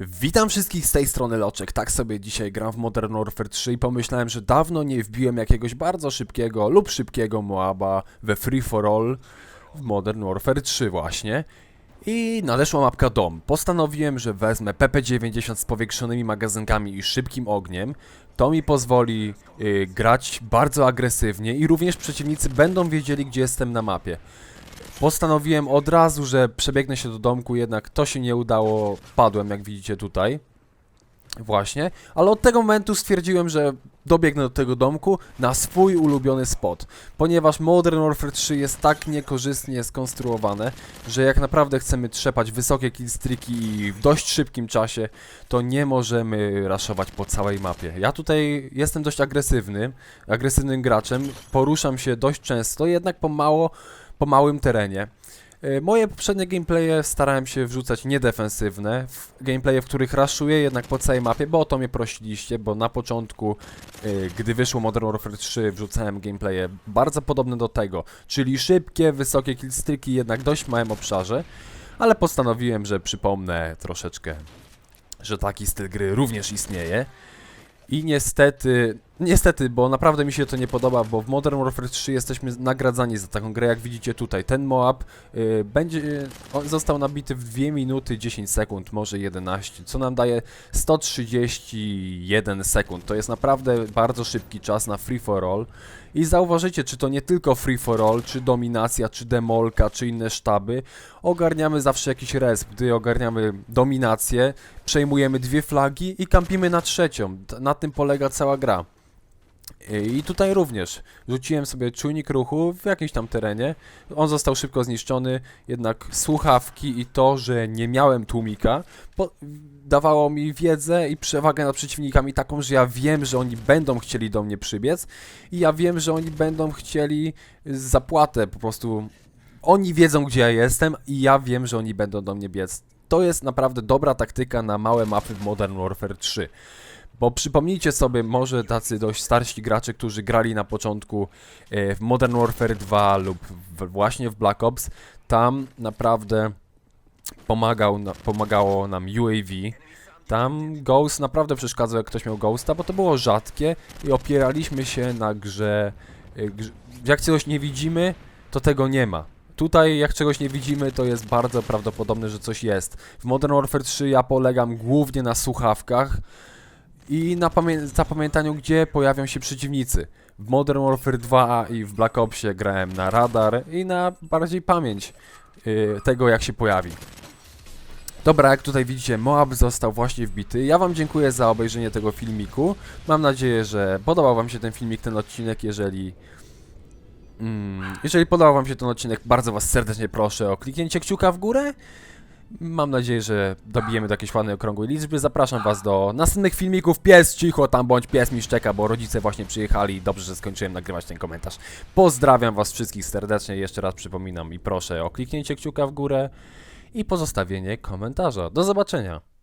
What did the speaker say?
Witam wszystkich z tej strony Loczek. Tak sobie dzisiaj gram w Modern Warfare 3 i pomyślałem, że dawno nie wbiłem jakiegoś bardzo szybkiego lub szybkiego Moaba we Free for All w Modern Warfare 3 właśnie. I nadeszła mapka dom. Postanowiłem, że wezmę PP90 z powiększonymi magazynkami i szybkim ogniem. To mi pozwoli y, grać bardzo agresywnie i również przeciwnicy będą wiedzieli, gdzie jestem na mapie. Postanowiłem od razu, że przebiegnę się do domku, jednak to się nie udało. Padłem, jak widzicie tutaj. Właśnie, ale od tego momentu stwierdziłem, że dobiegnę do tego domku na swój ulubiony spot. Ponieważ Modern Warfare 3 jest tak niekorzystnie skonstruowane, że jak naprawdę chcemy trzepać wysokie killstreaki i w dość szybkim czasie, to nie możemy raszować po całej mapie. Ja tutaj jestem dość agresywny, agresywnym graczem, poruszam się dość często, jednak pomało po małym terenie. E, Moje poprzednie gameplaye starałem się wrzucać niedefensywne, w gameplaye, w których raszuję jednak po całej mapie, bo o to mnie prosiliście, bo na początku, e, gdy wyszło Modern Warfare 3, wrzucałem gameplaye bardzo podobne do tego, czyli szybkie, wysokie killstreaki, jednak dość małym obszarze, ale postanowiłem, że przypomnę troszeczkę, że taki styl gry również istnieje. I niestety, niestety, bo naprawdę mi się to nie podoba, bo w Modern Warfare 3 jesteśmy nagradzani za taką grę, jak widzicie tutaj. Ten Moab y, będzie, on został nabity w 2 minuty 10 sekund, może 11, co nam daje 131 sekund. To jest naprawdę bardzo szybki czas na free for all. I zauważycie, czy to nie tylko free for all, czy dominacja, czy demolka, czy inne sztaby. Ogarniamy zawsze jakiś resp. Gdy ogarniamy dominację, przejmujemy dwie flagi i kampimy na trzecią. Na tym polega cała gra. I tutaj również rzuciłem sobie czujnik ruchu w jakimś tam terenie. On został szybko zniszczony, jednak słuchawki i to, że nie miałem tłumika, dawało mi wiedzę i przewagę nad przeciwnikami taką, że ja wiem, że oni będą chcieli do mnie przybiec i ja wiem, że oni będą chcieli zapłatę po prostu. Oni wiedzą, gdzie ja jestem i ja wiem, że oni będą do mnie biec. To jest naprawdę dobra taktyka na małe mapy w Modern Warfare 3. Bo przypomnijcie sobie, może tacy dość starsi gracze, którzy grali na początku e, w Modern Warfare 2 lub właśnie w Black Ops, tam naprawdę pomagał, pomagało nam UAV. Tam Ghost naprawdę przeszkadzał, jak ktoś miał Ghosta, bo to było rzadkie i opieraliśmy się na grze. e, grze jak czegoś nie widzimy, to tego nie ma. Tutaj, jak czegoś nie widzimy, to jest bardzo prawdopodobne, że coś jest. W Modern Warfare 3 ja polegam głównie na słuchawkach i na pamię- zapamiętaniu, gdzie pojawią się przeciwnicy. W Modern Warfare 2 i w Black Opsie grałem na radar i na bardziej pamięć yy, tego, jak się pojawi. Dobra, jak tutaj widzicie, Moab został właśnie wbity. Ja Wam dziękuję za obejrzenie tego filmiku. Mam nadzieję, że podobał Wam się ten filmik, ten odcinek. Jeżeli, mm, jeżeli podobał Wam się ten odcinek, bardzo Was serdecznie proszę o kliknięcie kciuka w górę. Mam nadzieję, że dobijemy do jakiejś ładnej okrągłej liczby. Zapraszam Was do następnych filmików. Pies, cicho tam bądź, pies mi szczeka, bo rodzice właśnie przyjechali. Dobrze, że skończyłem nagrywać ten komentarz. Pozdrawiam Was wszystkich serdecznie. Jeszcze raz przypominam i proszę o kliknięcie kciuka w górę i pozostawienie komentarza. Do zobaczenia.